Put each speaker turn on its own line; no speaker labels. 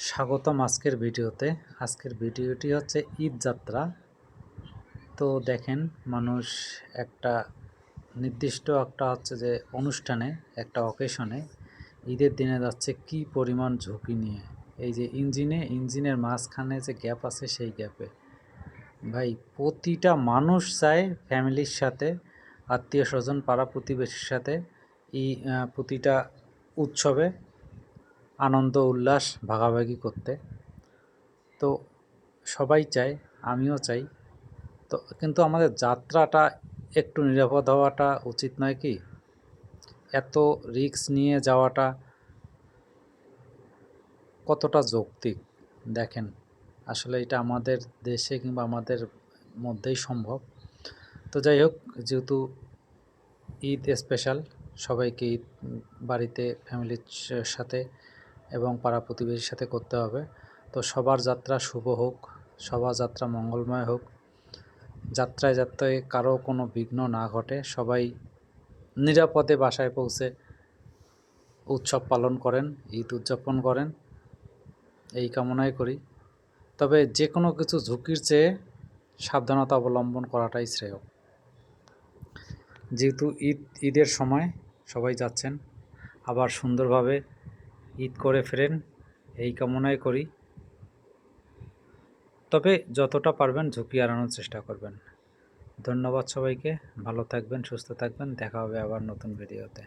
স্বাগতম আজকের ভিডিওতে। আজকের ভিডিওটি হচ্ছে ঈদ যাত্রা। তো দেখেন মানুষ একটা নির্দিষ্ট একটা হচ্ছে যে অনুষ্ঠানে একটা অকেশনে ঈদের দিনে যাচ্ছে কি পরিমাণ ঝুঁকি নিয়ে। এই যে ইঞ্জিনে ইঞ্জিনের মাঝখানে যে গ্যাপ আছে সেই গ্যাপে ভাই প্রতিটা মানুষ চায় ফ্যামিলির সাথে আত্মীয় স্বজন পাড়া প্রতিবেশীর সাথে আহ, প্রতিটা উৎসবে আনন্দ, উল্লাস, ভাগাভাগি করতে। তো সবাই চায়, আমিও চাই। তো কিন্তু আমাদের যাত্রাটা একটু নিরাপদ হওয়াটা উচিত নয় কি? এত রিস্ক নিয়ে যাওয়াটা কতটা যৌক্তিক? দেখেন, আসলে এটা আমাদের দেশে কিংবা আমাদের মধ্যেই সম্ভব। তো যাই হোক, যেহেতু ঈদ স্পেশাল সবাইকে ঈদ বাড়িতে ফ্যামিলির সাথে এবং পাড়া প্রতিবেশীর সাথে করতে হবে। তো সবার যাত্রা শুভ হোক, সবার যাত্রা মঙ্গলময় হোক। যাত্রায় যাত্রায় কারও কোনো বিঘ্ন না ঘটে। সবাই নিরাপদে বাসায় পৌঁছে উৎসব পালন করেন, ঈদ উদযাপন করেন। এই কামনাই করি। তবে যে কোনো কিছু ঝুঁকির চেয়ে সাবধানতা অবলম্বন করাটাই শ্রেয়। যেহেতু ঈদ, ঈদের সময় সবাই যাচ্ছেন, আবার সুন্দরভাবে ঈদ করে ফেরেন, এই কামনাই করি। তবে যতটা পারবেন ঝুঁকি এড়ানোর চেষ্টা করবেন। ধন্যবাদ সবাইকে, ভালো থাকবেন, সুস্থ থাকবেন, দেখা হবে আবার নতুন ভিডিওতে।